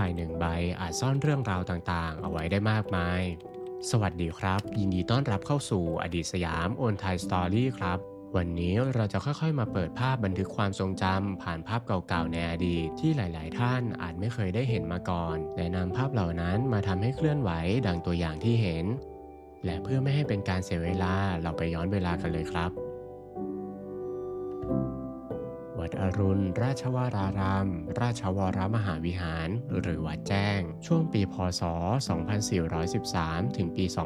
่ายหนึ่งใบอาจซ่อนเรื่องราวต่างๆ เอาไว้ได้มากมาย สวัสดีครับ ยินดีต้อนรับเข้าสู่อดีตสยามโอนไทยสตอรี่ครับ วันนี้เราจะค่อยๆ มาเปิดภาพบันทึกความทรงจำผ่านภาพเก่าๆในอดีตที่หลายๆ ท่านอาจไม่เคยได้เห็นมาก่อน และนำภาพเหล่านั้นมาทำให้เคลื่อนไหวดังตัวอย่างที่เห็น และเพื่อไม่ให้เป็นการเสียเวลาเราไปย้อนเวลากันเลยครับ ดอรุณ ราชวราราม ราชวรมหาวิหาร หรือวัดแจ้ง ช่วงปีพศ 2413 ถึงปี 2441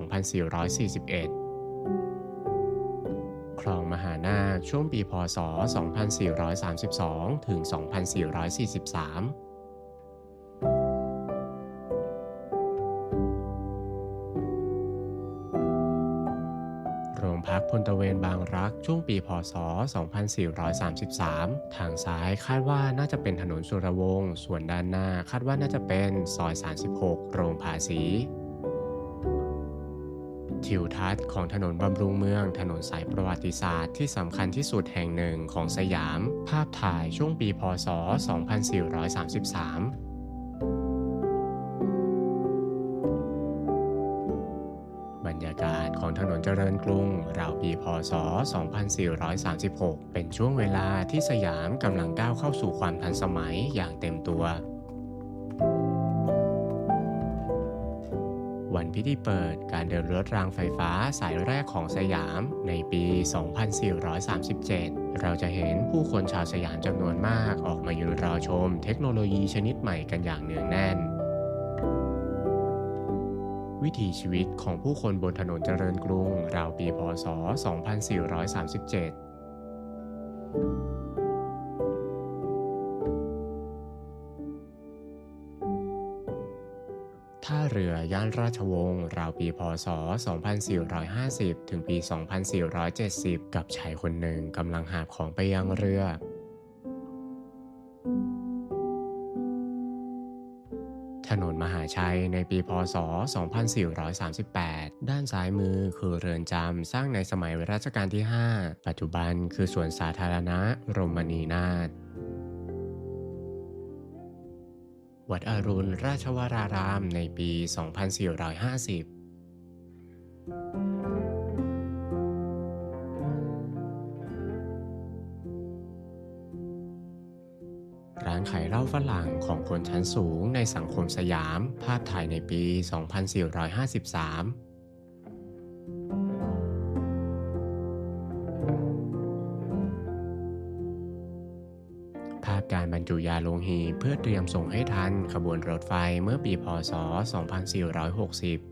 คลองมหานาคช่วงปีพศ 2432 ถึง 2443 พักพลตะเวนบางรักช่วงปีพศ 2433 ทางซ้ายคาดว่าน่าจะเป็นถนนสุรวงศ์ ส่วนด้านหน้าคาดว่าน่าจะเป็นซอย 36 โรงภาษีทิวทัศน์ของถนนบำรุงเมือง ถนนสายประวัติศาสตร์ที่สำคัญที่สุดแห่งหนึ่งของสยาม ภาพถ่ายช่วงปีพศ 2433บรรยากาศ ของถนนเจริญกรุงราวปีพศ 2436 เป็นช่วงเวลาที่สยามกำลังก้าวเข้าสู่ความทันสมัยอย่างเต็มตัว วันพิธีเปิดการเดินรถรางไฟฟ้าสายแรกของสยามในปี 2437 เราจะเห็นผู้คนชาวสยามจำนวนมากออกมายืนรอชมเทคโนโลยีชนิดใหม่กันอย่างเนืองแน่น วิถีชีวิตของผู้คนบนถนนเจริญกรุง ราวปีพศ 2437ท่าเรือย่านราชวงศ์ราวปีพศ 2450 ถึงปี 2470 กับชายคนหนึ่งกำลังหาบของไปยังเรือาชัยในปีพศ 2438 ด้านซ้ายมือคือเรือนจำสร้างในสมัยรัชกาลที่ 5 ปัจจุบันคือสวนสาธารณะรมณีนาถวัดอรุณราชวรารามในปี 2450 ร้านขายเหล้าฝรั่งของคนชั้นสูงในสังคมสยาม ภาพถ่ายในปี 2453ภาพการบรรจุยาลงหีเพื่อเตรียมส่งให้ทันขบวนรถไฟเมื่อปีพศ 2460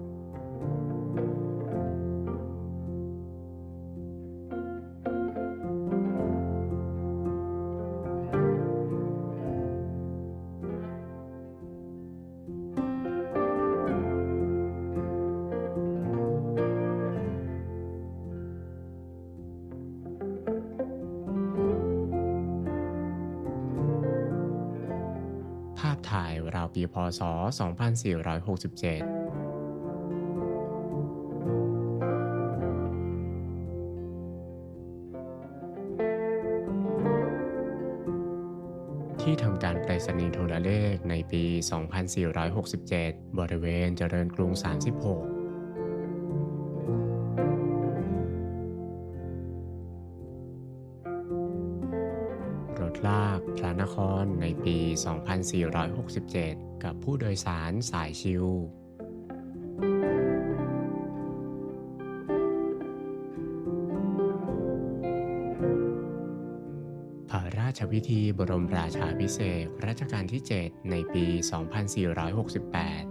ายราวปีพศ 2467ที่ทำการไปรษณีย์โทรเลขในปี 2467 บริเวณเจริญกรุง 36 นครในปี 2467 กับผู้โดยสารสายชิวพระราชพิธีบรมราชาพิเศษรัชกาลที่ 7 ในปี 2468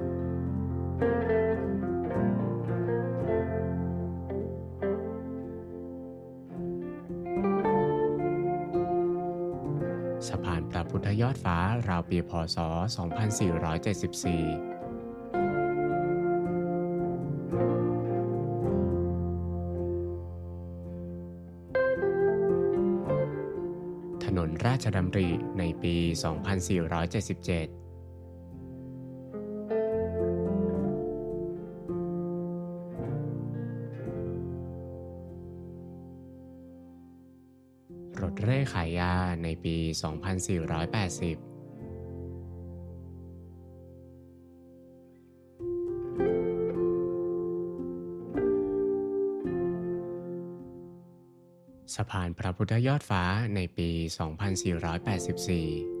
สะพานพระพุทธยอดฟ้าราวปีพศ 2474ถนนราชดำริในปี 2477 เร่ขายยาในปี 2480สะพานพระพุทธยอดฟ้าในปี 2484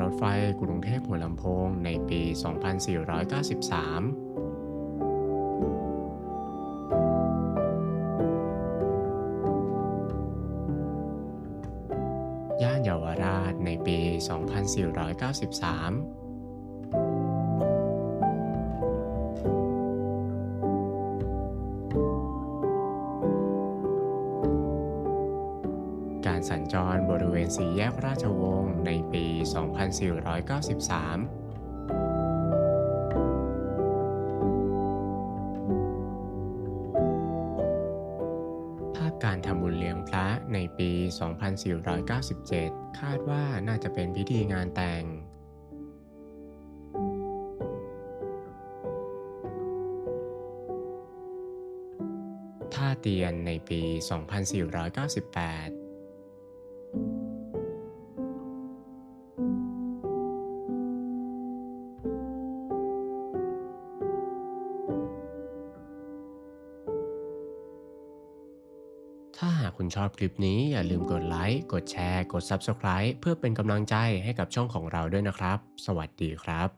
รถไฟกรุงเทพหัวลำโพงในปี 2493ย่านเยาวราชในปี 2493 จรบริเวณสี่แยกราชวงศ์ในปี 2493ภาพการทำบุญเลี้ยงพระในปี 2497 คาดว่าน่าจะเป็นพิธีงานแต่ง ท่าเตียนในปี 2498ากคุณชอบคลิปนี้อย่าลืมกดไลค์ กดแชร์ กด Subscribe เพื่อเป็นกำลังใจให้กับช่องของเราด้วยนะครับ สวัสดีครับ